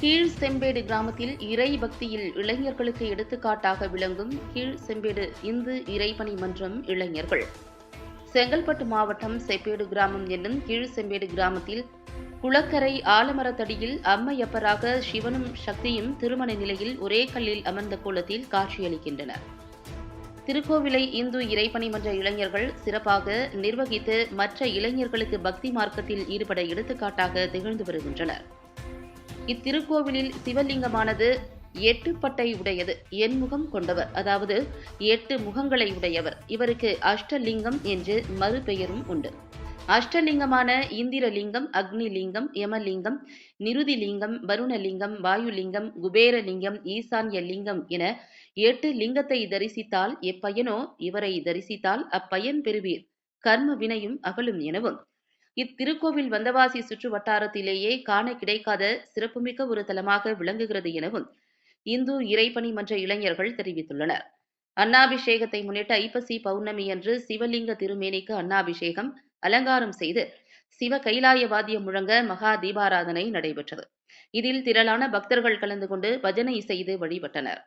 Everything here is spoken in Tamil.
கீழ் செம்பேடு கிராமத்தில் இறை பக்தியில் இளைஞர்களுக்கு எடுத்துக்காட்டாக விளங்கும் கீழ் செம்பேடு இந்து இறைபணி மன்றம் இளைஞர்கள். செங்கல்பட்டு மாவட்டம் செப்பேடு கிராமம் என்னும் கீழ் செம்பேடு கிராமத்தில் குளக்கரை ஆலமரத்தடியில் அம்மையப்பராக சிவனும் சக்தியும் திருமண நிலையில் ஒரே கல்லில் அமர்ந்த கோலத்தில் காட்சியளிக்கின்றனர் திருக்கோவிலை இந்து இறைப்பணி மன்ற இளைஞர்கள் சிறப்பாக நிர்வகித்து மற்ற இளைஞர்களுக்கு பக்தி மார்க்கத்தில் ஈடுபட எடுத்துக்காட்டாக திகழ்ந்து வருகின்றனர். இத்திருக்கோவிலில் சிவலிங்கமானது எட்டு பட்டை உடையது. எண்முகம் கொண்டவர். அதாவது எட்டு முகங்களை உடையவர். இவருக்கு அஷ்டலிங்கம் என்று மறுபெயரும் உண்டு. அஷ்டலிங்கமான இந்திரலிங்கம் அக்னிலிங்கம் யமலிங்கம் நிருதிலிங்கம் வருணலிங்கம் வாயுலிங்கம் குபேரலிங்கம் ஈசான்ய லிங்கம் என எட்டு லிங்கத்தை தரிசித்தால் எப்பயனோ இவரை தரிசித்தால் அப்பயன் பெறுவீர். கர்ம வினையும் அகலும் எனவும். இத்திருக்கோவில் வந்தவாசி சுற்று வட்டாரத்திலேயே காண கிடைக்காத சிறப்புமிக்க ஒரு தலமாக விளங்குகிறது எனவும் இந்து இறைப்பணி மன்ற இளைஞர்கள் தெரிவித்துள்ளனர். அன்னாபிஷேகத்தை முன்னிட்டு ஐப்பசி பௌர்ணமி அன்று சிவலிங்க திருமேனிக்கு அன்னாபிஷேகம் அலங்காரம் செய்து சிவ கைலாய வாத்தியம் முழங்க மகா தீபாராதனை நடைபெற்றது. இதில் திரளான பக்தர்கள் கலந்து கொண்டு பஜனை செய்து வழிபட்டனர்.